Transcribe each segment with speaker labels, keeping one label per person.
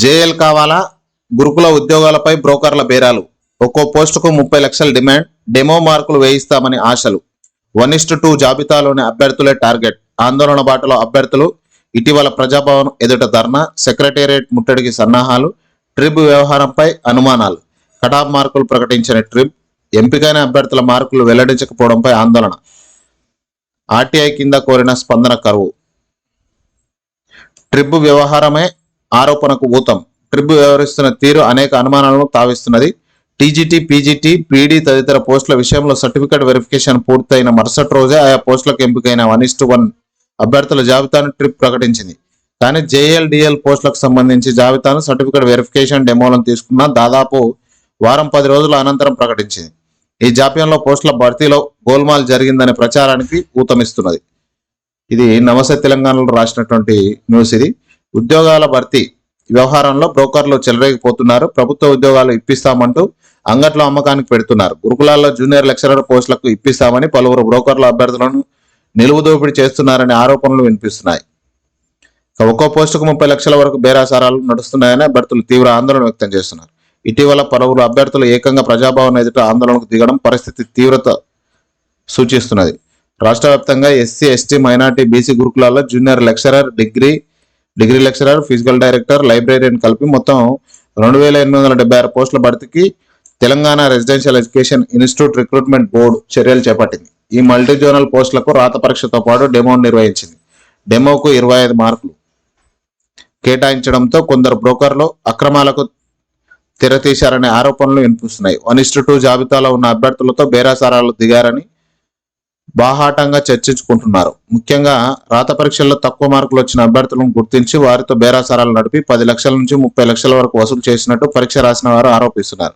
Speaker 1: JL కావాలా? గురుకుల ఉద్యోగాలపై బ్రోకర్ల బేరాలు. ఒక్కో పోస్టుకు ముప్పై లక్షల డిమాండ్ డెమో మార్కులు వేయిస్తామని ఆశలు. వన్ ఇస్టు టూ జాబితాలోని అభ్యర్థులే టార్గెట్. ఆందోళన బాటలో అభ్యర్థులు ఇటీవల ప్రజాభవన్ ఎదుట ధర్నా సెక్రటేరియట్ ముట్టడికి సన్నాహాలు ట్రిప్ వ్యవహారంపై అనుమానాలు. కటాఫ్ మార్కులు ప్రకటించిన ట్రిప్ ఎంపికైన అభ్యర్థుల మార్కులు వెల్లడించకపోవడంపై ఆందోళన. ఆర్టీఐ కింద కోరిన స్పందన కరువు. ట్రిబ్ వ్యవహారమే ఆరోపణకు ఊతం. ట్రిబ్ వ్యవహరిస్తున్న తీరు అనేక అనుమానాలను తావిస్తున్నది. టీజీటీ పీజీటీ పీడీ తదితర పోస్టుల విషయంలో సర్టిఫికేట్ వెరిఫికేషన్ పూర్తయిన మరుసటి రోజే ఆయా పోస్టులకు ఎంపికైన వన్ ఇస్టు వన్ అభ్యర్థుల జాబితాను ట్రిప్ ప్రకటించింది. కానీ జేఎల్డిఎల్ పోస్టులకు సంబంధించి జాబితాను సర్టిఫికేట్ వెరిఫికేషన్ డెమోలను తీసుకున్న దాదాపు వారం పది రోజుల అనంతరం ప్రకటించింది. ఈ జాప్యంలో పోస్టుల భర్తీలో గోల్మాల్ జరిగిందనే ప్రచారానికి ఊతమిస్తున్నది. ఇది నమస్తే తెలంగాణలో రాసినటువంటి న్యూస్ ఇది. ఉద్యోగాల భర్తీ వ్యవహారంలో బ్రోకర్లు చెలరేగిపోతున్నారు. ప్రభుత్వ ఉద్యోగాలు ఇప్పిస్తామంటూ అంగట్లో అమ్మకానికి పెడుతున్నారు. గురుకులాల్లో జూనియర్ లెక్చరర్ పోస్టులకు ఇప్పిస్తామని పలువురు బ్రోకర్ల అభ్యర్థులను నిలువు దోపిడీ చేస్తున్నారనే ఆరోపణలు వినిపిస్తున్నాయి. ఒక్కో పోస్టుకు ముప్పై లక్షల వరకు బేరాసారాలు నడుస్తున్నాయని అభ్యర్థులు తీవ్ర ఆందోళన వ్యక్తం చేస్తున్నారు. ఇటీవల పలువురు అభ్యర్థులు ఏకంగా ప్రజాభవన్ ఎదుట ఆందోళనకు దిగడం పరిస్థితి తీవ్రత సూచిస్తున్నది. రాష్ట్ర వ్యాప్తంగా ఎస్సీ ఎస్టీ మైనార్టీ బీసీ గురుకులాల్లో junior lecturer degree degree lecturer physical director లైబ్రరీని కలిపి మొత్తం రెండు వేల ఎనిమిది వందల డెబ్బై ఆరు పోస్టుల భర్తీకి Telangana residential education institute recruitment board చర్యలు చేపట్టింది. ఈ మల్టీ జోనల్ పోస్టులకు రాత పరీక్షతో పాటు డెమో నిర్వహించింది. డెమోకు ఇరవై ఐదు మార్కులు కేటాయించడంతో కొందరు బ్రోకర్లు అక్రమాలకు తెరతీశారనే ఆరోపణలు వినిపిస్తున్నాయి. వన్ ఇస్టు టూ జాబితాలో ఉన్న అభ్యర్థులతో బేరాసారాలు దిగారని బాహాటంగా చర్చించుకుంటున్నారు. ముఖ్యంగా రాత పరీక్షల్లో తక్కువ మార్కులు వచ్చిన అభ్యర్థులను గుర్తించి వారితో బేరాసారాలు నడిపి పది లక్షల నుంచి ముప్పై లక్షల వరకు వసూలు చేసినట్టు పరీక్ష రాసిన వారు ఆరోపిస్తున్నారు.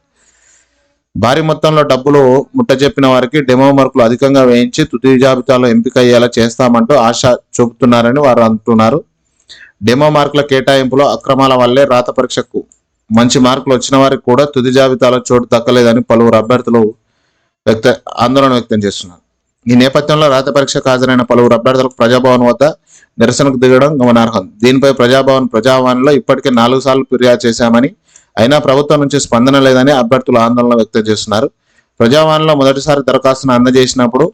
Speaker 1: భారీ మొత్తంలో డబ్బులు ముట్టజెప్పిన వారికి డెమో మార్కులు అధికంగా వేయించి తుది జాబితాలో ఎంపిక అయ్యేలా చేస్తామంటూ ఆశ చూపుతున్నారని వారు అంటున్నారు. డెమో మార్కుల కేటాయింపులో అక్రమాల వల్లే రాత పరీక్షకు మంచి మార్కులు వచ్చిన వారికి కూడా తుది జాబితాలో చోటు దక్కలేదని పలువురు అభ్యర్థులు వ్యక్త ఆందోళన వ్యక్తం చేస్తున్నారు. ఈ నేపథ్యంలో రాత పరీక్షకు హాజరైన పలువురు అభ్యర్థులకు ప్రజాభవన్ వద్ద నిరసనకు దిగడం గమనార్హం. దీనిపై ప్రజాభవన్ ప్రజావాణిలో ఇప్పటికే నాలుగు సార్లు ఫిర్యాదు చేశామని అయినా ప్రభుత్వం నుంచి స్పందన లేదని అభ్యర్థులు ఆందోళన వ్యక్తం చేస్తున్నారు. ప్రజావాణిలో మొదటిసారి దరఖాస్తును అందజేసినప్పుడు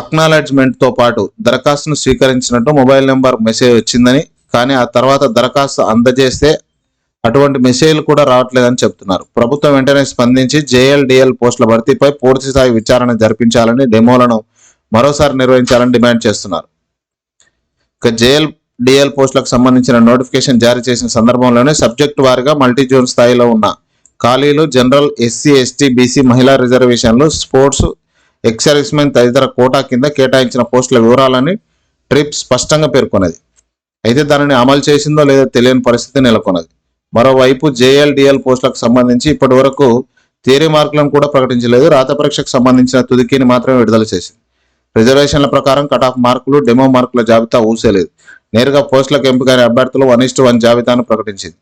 Speaker 1: అక్నాలెడ్జ్మెంట్తో పాటు దరఖాస్తును స్వీకరించినట్టు మొబైల్ నెంబర్ మెసేజ్ వచ్చిందని కానీ ఆ తర్వాత దరఖాస్తు అందజేస్తే అటువంటి మెసేజ్లు కూడా రావట్లేదని చెప్తున్నారు. ప్రభుత్వం వెంటనే స్పందించి జేఎల్డిఎల్ పోస్టుల భర్తీపై పూర్తి స్థాయి విచారణ జరిపించాలని డెమోలను మరోసారి నిర్వహించాలని డిమాండ్ చేస్తున్నారు. ఇక జేఎల్ డిఎల్ పోస్టులకు సంబంధించిన నోటిఫికేషన్ జారీ చేసిన సందర్భంలోనే సబ్జెక్టు వారిగా మల్టీ జోన్ స్థాయిలో ఉన్న ఖాళీలు జనరల్ ఎస్సీ ఎస్టీ బీసీ మహిళా రిజర్వేషన్లు స్పోర్ట్స్ ఎక్సర్విస్మెన్ తదితర కోటా కింద కేటాయించిన పోస్టుల వివరాలని ట్రిప్ స్పష్టంగా పేర్కొన్నది. అయితే దానిని అమలు చేసిందో లేదో తెలియని పరిస్థితి నెలకొన్నది. మరోవైపు జేఎల్డిఎల్ పోస్టులకు సంబంధించి ఇప్పటి వరకు థియరీ మార్కులను కూడా ప్రకటించలేదు. రాత పరీక్షకు సంబంధించిన తుదికీని మాత్రమే విడుదల చేసింది. రిజర్వేషన్ల ప్రకారం కట్ ఆఫ్ మార్కులు డెమో మార్కుల జాబితా ఊసేలేదు. నేరుగా పోస్టులకు ఎంపికైన అభ్యర్థులు వన్ ఇస్టు వన్ జాబితాను ప్రకటించింది.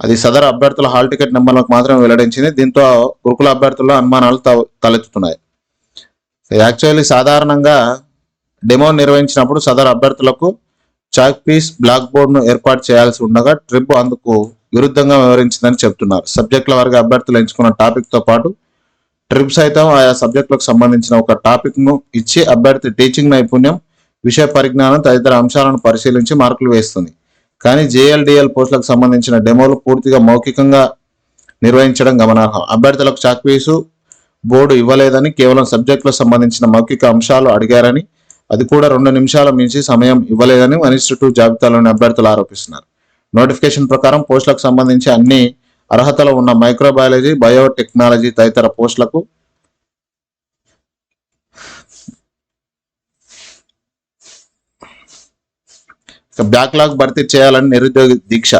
Speaker 1: అది సదరు అభ్యర్థుల హాల్ టికెట్ నెంబర్లకు మాత్రమే వెల్లడించింది. దీంతో గురుకుల అభ్యర్థుల్లో అనుమానాలు త- తలెత్తుతున్నాయి. యాక్చువల్లీ సాధారణంగా డెమో నిర్వహించినప్పుడు సదరు అభ్యర్థులకు చాక్ పీస్ బ్లాక్ బోర్డును ఏర్పాటు చేయాల్సి ఉండగా ట్రిప్ అందుకు విరుద్ధంగా వివరించిందని చెబుతున్నారు. సబ్జెక్టుల వారికి అభ్యర్థులు ఎంచుకున్న టాపిక్తో పాటు ట్రిప్ సైతం ఆయా సబ్జెక్టులకు సంబంధించిన ఒక టాపిక్ను ఇచ్చి అభ్యర్థి టీచింగ్ నైపుణ్యం విషయ పరిజ్ఞానం తదితర అంశాలను పరిశీలించి మార్కులు వేస్తుంది. కానీ జేఎల్డిఎల్ పోస్టులకు సంబంధించిన డెమోలు పూర్తిగా మౌఖికంగా నిర్వహించడం గమనార్హం. అభ్యర్థులకు చాక్పీసు బోర్డు ఇవ్వలేదని కేవలం సబ్జెక్టులకు సంబంధించిన మౌఖిక అంశాలు అడిగారని అది కూడా రెండు నిమిషాల మించి సమయం ఇవ్వలేదని వన్ టూ జాబితాలోని అభ్యర్థులు ఆరోపిస్తున్నారు. నోటిఫికేషన్ ప్రకారం పోస్టులకు సంబంధించి అన్ని అర్హతలు ఉన్న మైక్రోబయాలజీ బయోటెక్నాలజీ తదితర పోస్టులకు బ్యాక్లాగ్ భర్తీ చేయాలని నిరుద్యోగి దీక్ష.